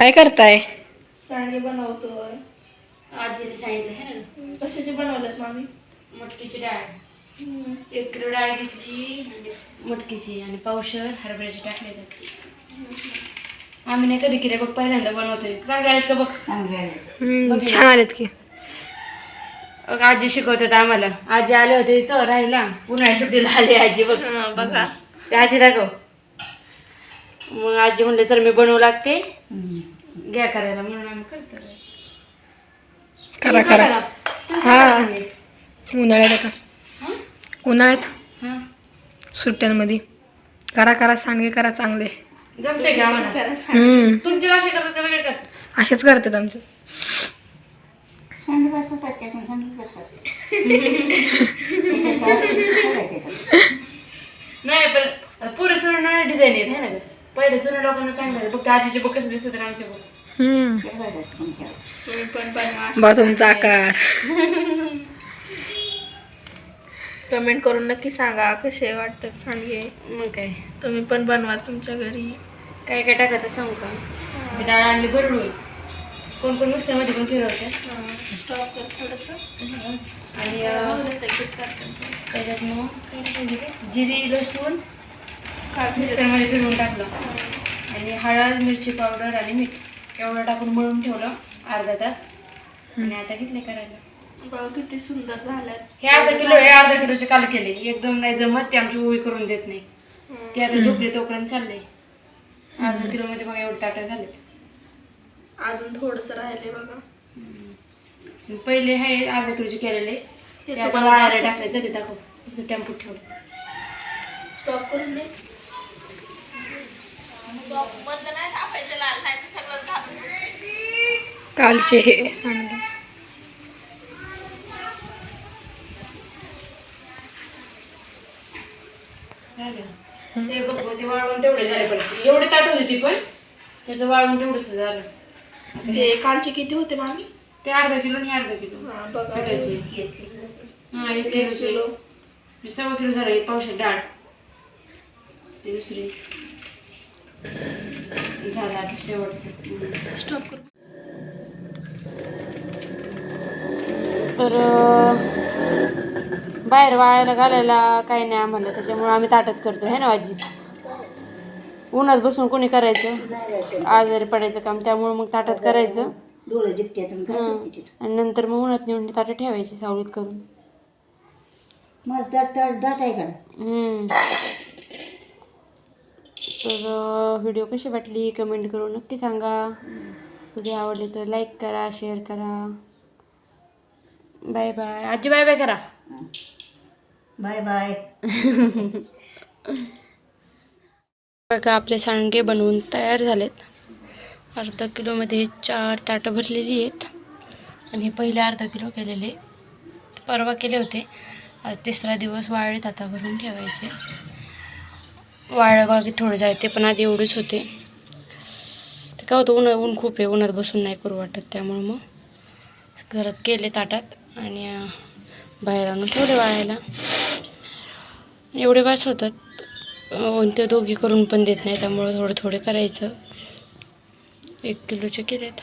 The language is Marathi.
काय करताय? सांडगे बनवतोय. आजीने सांगितलं हे ना कशाचे बनवलेत मामी? मटकीची डाळ. हम्म. एक किलो डाळ घेतली आणि मटकीची आणि पावशर हरभऱ्याची टाकले त्यात आम्ही नाही कधी केले बघ पहिल्यांदा बनवतोय. चांगले आहेत का बघ? हम्म, छान आलेत की. बघ, आजी शिकवतात आम्हाला. आजी आले होते इथं राहिला उन्हाळ्या सुट्टीला आले आजी बघ. हा, बघा. ते आजी दाखव. मग आजी म्हणले सर मी बनवू लागते घ्या करायला म्हणून आम्ही करतो करा करा. हा. उन्हाळ्यात आता. उन्हाळ्यात? हा. सुट्ट्यांमध्ये. करा करा सांडगे करा चांगले. जमते का आम्हाला? करा सांग. हम्म. तुमचे कसे करतात का वेगळे करतात. असेच करतात आमचे. नाही पण पुरे सोडणारे डिझाईन आहेत है ना? पहिले जुन्या लोकांना चांगलं आहे फक्त आजीचे बघ कसं दिसत आमचे बघ हम्म. तुम्ही पण बनवा बा तुमचा आकार. कमेंट करून नक्की सांगा कसे वाटतात सांडगे मग काय. तुम्ही पण बनवा तुमच्या घरी. काय काय टाकलं तर सांगू का? ते डाळ आणली भरडून. कोण कोण मिक्सरमध्ये पण फिरवते स्टॉप कर थोडंसं. आणि अं, त्याच्यात मग काय टाकायचं ते? जिरी लसूण मिक्सरमध्ये फिरवून टाकलं. आणि हळद मिरची पावडर आणि मीठ एवढं टाकून मळून ठेवलं अर्धा तास. आणि आता घेतले करायला? बघा किती सुंदर झाल्यात. हे अर्धा किलो हे अर्धा किलोचे काल केले. एकदम नाही जमत ते आमची उभी करून देत नाही. ते आता झोपले तोपर्यंत चालले अर्धा किलो मध्ये मग एवढे ताटं झालेत. अजून थोडस राहिले बघा. पहिले हे अर्धा किलोचे केलेले. ते ते आता तुम्हाला वाळायला दाखव. टाकले जाते दाखव. टेम्पोत ठेवले. स्टॉप करून दे. कालचे हे सांडगे ते बघ ते वाळवून तेवढे झाले पण. एवढे ताट होते ती पण. त्याचं वाळवून तेवढंच झालं. ते कालचे किती होते मामी? ते अर्धा किलो आणि अर्धा किलो. हा बघा. पिठाचे. हा एक एक किलोचे. किलो. सव्वा किलो झालं एक पावशे डाळ. ते दुसरी. झालं शेवटचं. स्टॉप करू. तर बाहेर वाळायला घालायला काही नाही आम्हाला. त्याच्यामुळे आम्ही ताटत करतो है ना आजी? उन्हात बसून कोणी करायचं? आजारी पडायचं काम त्यामुळे मग ताटात करायचं. आणि नंतर मग उन्हात नेऊन ताटं ठेवायची सावलीत करून. मग दाट दाट दाट आहे का? हम्म. तर व्हिडिओ कशी वाटली? कमेंट करून नक्की सांगा. व्हिडिओ आवडले तर लाईक करा शेअर करा. बाय बाय आजी बाय बाय करा. बाय बाय बघा आपले सांडगे बनवून तयार झालेत. अर्धा किलोमध्ये चार ताटं भरलेली आहेत. आणि हे पहिले अर्धा किलो केलेले. परवा केले होते. आज तिसरा दिवस वाळलेत आता भरून ठेवायचे. वाळलं बाकी थोडे झाले ते पण आधी एवढेच होते. ते काय होतं उन्हा ऊन खूप आहे उन्हात बसून नाही करू वाटत त्यामुळं मग घरात केले ताटात आणि बाहेर आणून थोडे वाळायला. एवढे बास होतात. ऊन ते दोघी करून पण देत नाही त्यामुळं थोडं थोडे करायचं. एक किलोचे केलेत.